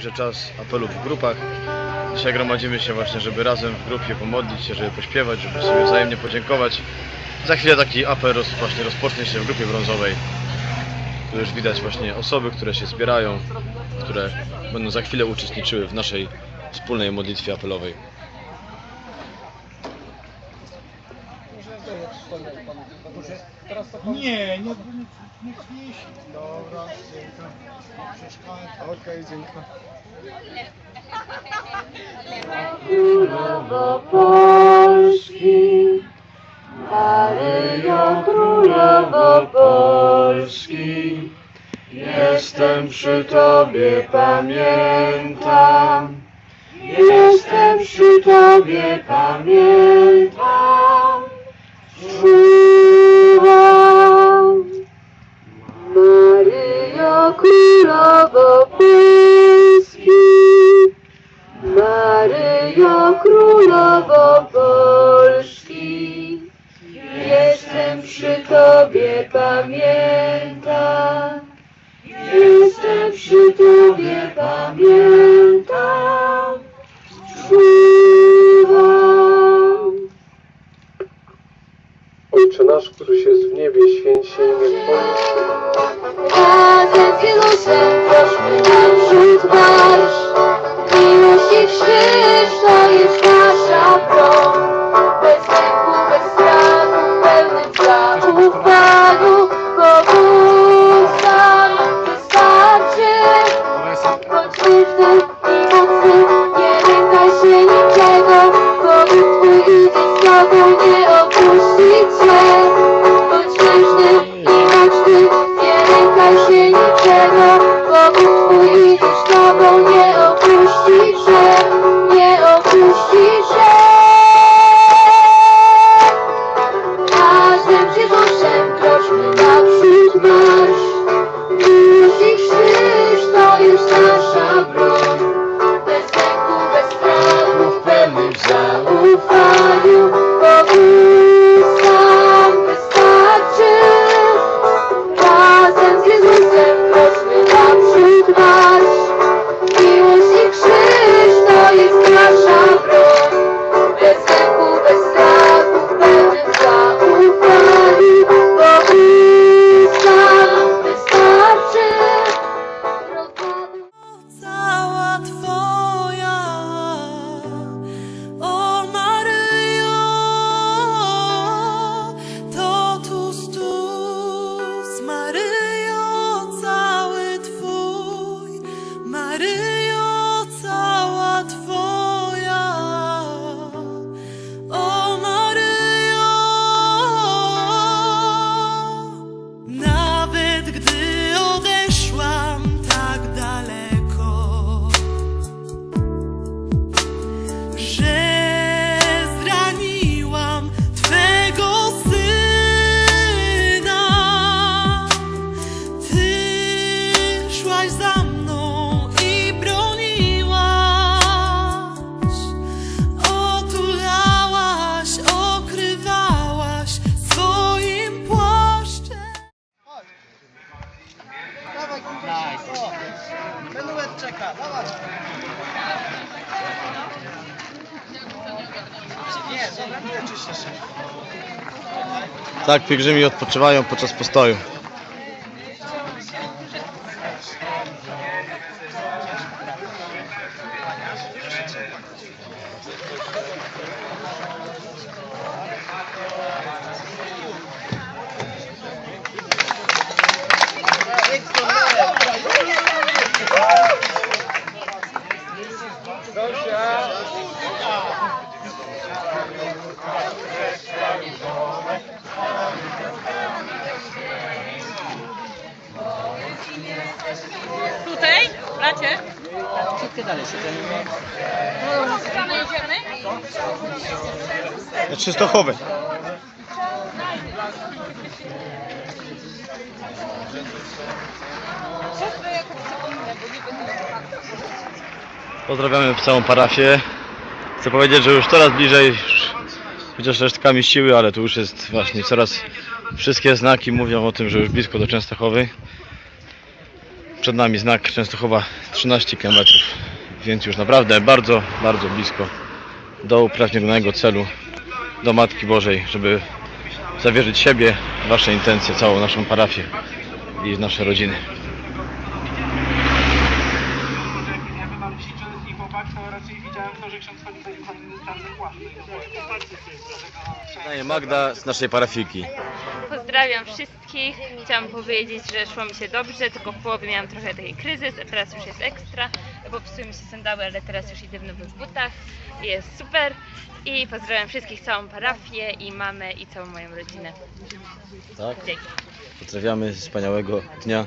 także czas apelów w grupach. Dzisiaj gromadzimy się właśnie, żeby razem w grupie pomodlić się, żeby pośpiewać, żeby sobie wzajemnie podziękować. Za chwilę taki apel roz, właśnie rozpocznie się w grupie brązowej. Tu już widać właśnie osoby, które się zbierają, które będą za chwilę uczestniczyły w naszej wspólnej modlitwie apelowej. Nie, nie, nie, nie. Dobra, dziękuję. Okej, dziękuję. Królowo Polski, Maryjo Królowo Polski, jestem przy Tobie, pamiętam. Jestem przy Tobie, pamiętam. Jestem przy Tobie, pamiętam. Jestem przy Tobie, pamiętam. Czuwam. Ojcze nasz, któryś jest w niebie, imię Twoje. Razem z Jezusem prośmy Lord. Tak pielgrzymi odpoczywają podczas postoju. Tutaj, bracie? Czystochowe. Pozdrawiamy całą parafię. Chcę powiedzieć, że już coraz bliżej, chociaż resztkami siły, ale tu już jest właśnie coraz Wszystkie znaki mówią o tym, że już blisko do Częstochowy. Przed nami znak Częstochowa 13 km, więc już naprawdę bardzo, bardzo blisko do upragnionego celu, do Matki Bożej, żeby zawierzyć siebie, Wasze intencje, całą naszą parafię i nasze rodziny. Daję Magda z naszej parafiki. Pozdrawiam wszystkich. Chciałam powiedzieć, że szło mi się dobrze, tylko w połowie miałam trochę taki kryzys, a teraz już jest ekstra. Popsuły mi się sandały, ale teraz już idę w nowych butach. Jest super. I pozdrawiam wszystkich, całą parafię i mamę i całą moją rodzinę. Tak? Dzięki. Pozdrawiamy wspaniałego dnia.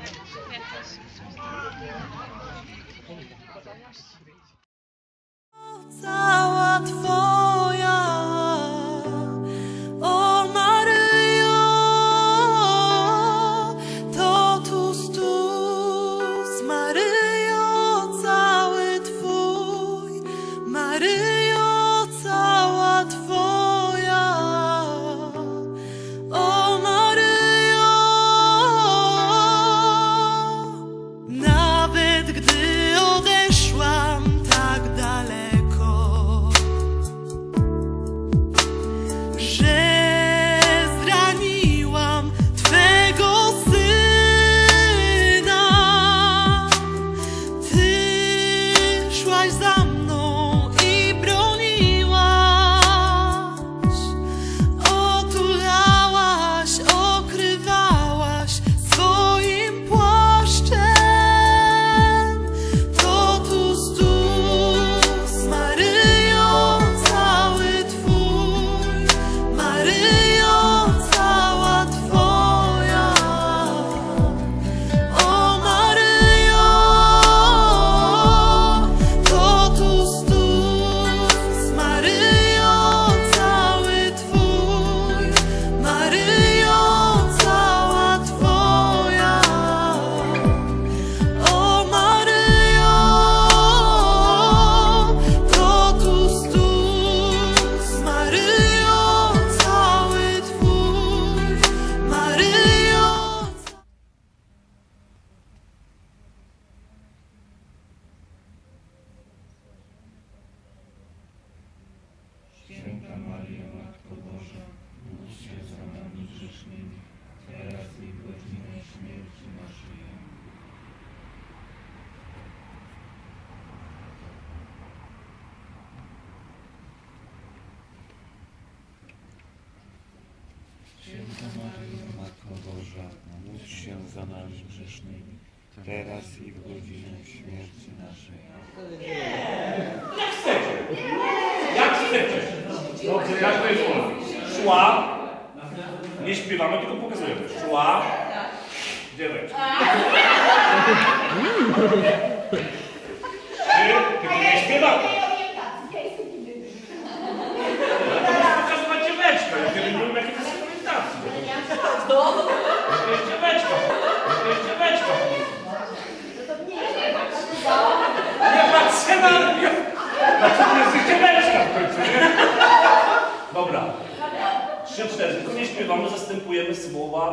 Matko Boża, módl się za nami grzesznymi, teraz i w godzinę śmierci naszej. Jak chcecie? Dobrze, jak to jest wolno? Szła. Nie śpiewamy, tylko pokazujemy. Szła. Dzieweczka. Ty, tylko nie śpiewamy. Pokazywać dzieweczka. Ja nie wiem, jakie to jest orientacji. To jest dzieweczka. To jest dzieweczka. Nie patrzę na mnie. Dlaczego jest dzieweczka w końcu, nie? Dobra. Trzy, cztery. Tylko nie śpiewamy, zastępujemy słowa.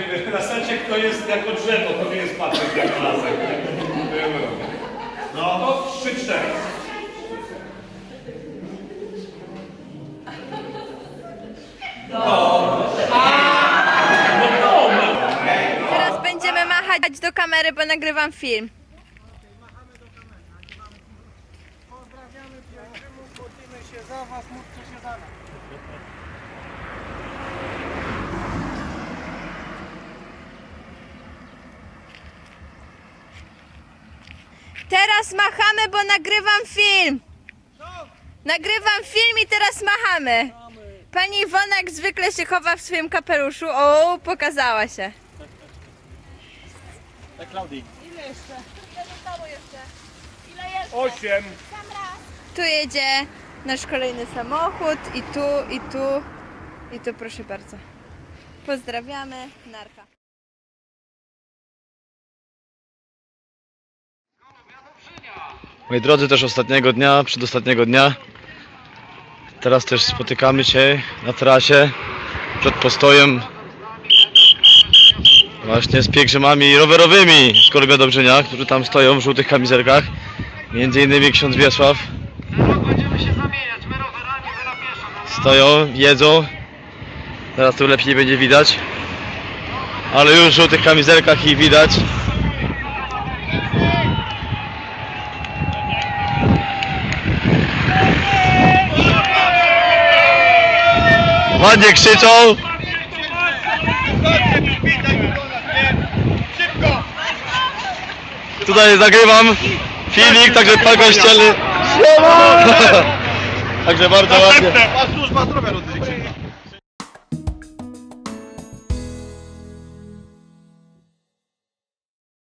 Laseczek. Jeśli Laseczek to jest jako drzewo, to nie jest patent jako lasek. No to trzy, cztery. Teraz będziemy machać do kamery, bo nagrywam film. Pozdrawiamy pielgrzymów, modlimy się za Was, módlcie się za nas. Teraz machamy, bo nagrywam film. Nagrywam film i teraz machamy. Pani Iwona jak zwykle się chowa w swoim kapeluszu. O, pokazała się. Osiem. Tu jedzie nasz kolejny samochód i tu, i tu, i tu proszę bardzo. Pozdrawiamy, narka. Moi drodzy, też ostatniego dnia, przedostatniego dnia. Teraz też spotykamy się na trasie przed postojem właśnie z pielgrzymami rowerowymi z Kolbia Dobrzynia, którzy tam stoją w żółtych kamizelkach. Między innymi ksiądz Wiesław. Stoją, jedzą. Teraz tu lepiej będzie widać. Ale już w żółtych kamizelkach ich widać. Ładnie krzyczą. Tutaj nagrywam filmik, także pan kościelny. Także bardzo ładnie. A służba zdrowia.